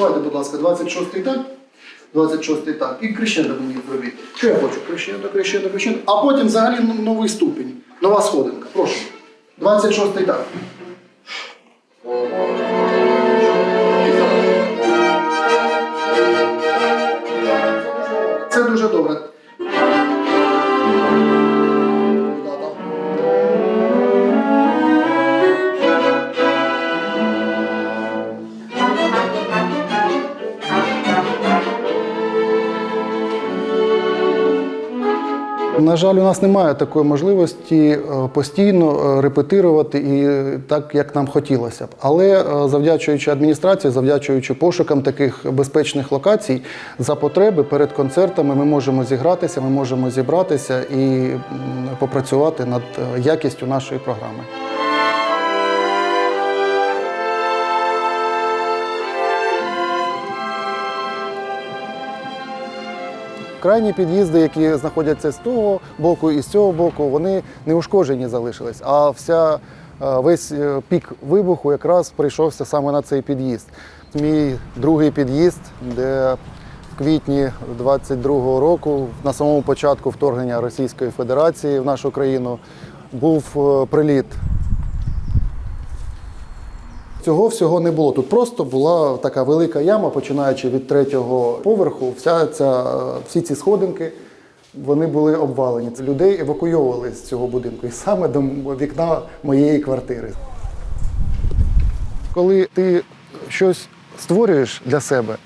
Давайте, будь ласка, 26-й так. 26-й так. І крещендо мені зробіть. Що я хочу? Крещендо, крещендо, крещендо. А потім взагалі новий ступінь. Нова сходинка. Прошу. 26-й так. На жаль, у нас немає такої можливості е, постійно е, репетирувати і е, так, як нам хотілося б. Але е, завдячуючи адміністрації, завдячуючи пошукам таких безпечних локацій, за потреби перед концертами ми можемо зігратися, ми можемо зібратися і попрацювати над е, якістю нашої програми. Крайні під'їзди, які знаходяться з того боку і з цього боку, вони не ушкоджені залишились. А вся, е, весь е, пік вибуху якраз прийшовся саме на цей під'їзд. Мій другий під'їзд, де в квітні 22-го року, на самому початку вторгнення Російської Федерації в нашу країну, був е, приліт Цього всього не було. Тут просто була така велика яма, починаючи від третього поверху. Вся ця, всі ці сходинки вони були обвалені. Людей евакуйовували з цього будинку і саме до вікна моєї квартири. Коли ти щось створюєш для себе,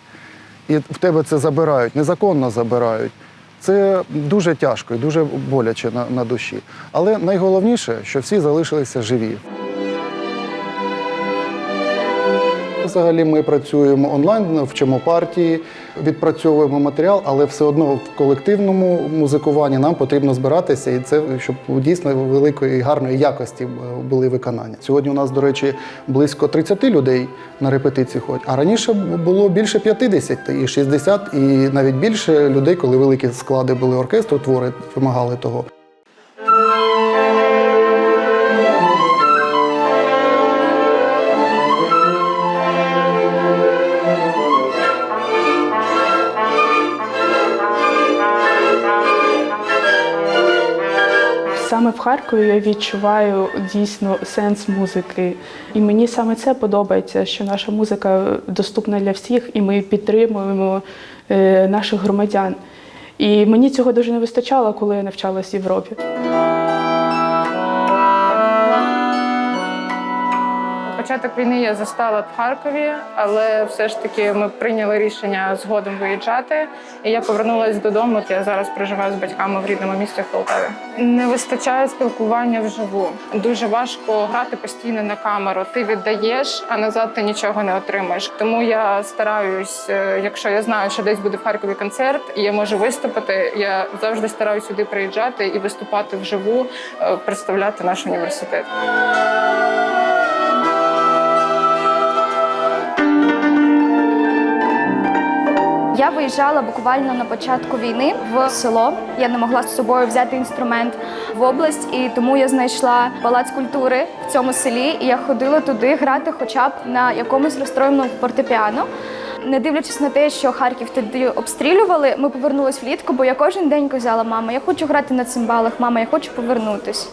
і в тебе це забирають, незаконно забирають. Це дуже тяжко і дуже боляче на, на душі. Але найголовніше, що всі залишилися живі. Взагалі ми працюємо онлайн, вчимо партії, відпрацьовуємо матеріал, але все одно в колективному музикуванні нам потрібно збиратися, і це щоб дійсно великої і гарної якості були виконання. Сьогодні у нас, до речі, близько 30 людей на репетиції ходять, а раніше було більше 50 і 60, і навіть більше людей, коли великі склади були оркестру, твори вимагали того. Саме в Харкові я відчуваю дійсно сенс музики. І мені саме це подобається, що наша музика доступна для всіх, і ми підтримуємо е, наших громадян. І мені цього дуже не вистачало, коли я навчалась в Європі. Початок війни я застала в Харкові, але все ж таки ми прийняли рішення згодом виїжджати. І я повернулася додому. Я зараз проживаю з батьками в рідному місті в Полтаві. Не вистачає спілкування вживу. Дуже важко грати постійно на камеру. Ти віддаєш, а назад ти нічого не отримаєш. Тому я стараюсь, е, якщо я знаю, що десь буде в Харкові концерт, і я можу виступити. Я завжди стараюсь сюди приїжджати і виступати вживу, е, представляти наш університет. Я виїжджала буквально на початку війни в село. Я не могла з собою взяти інструмент в область, і тому я знайшла палац культури в цьому селі. І я ходила туди грати, хоча б на якомусь розстроєному фортепіано. Не дивлячись на те, що Харків тоді обстрілювали, ми повернулись влітку, бо я кожен день казала, мама, я хочу грати на цимбалах, мама, я хочу повернутись.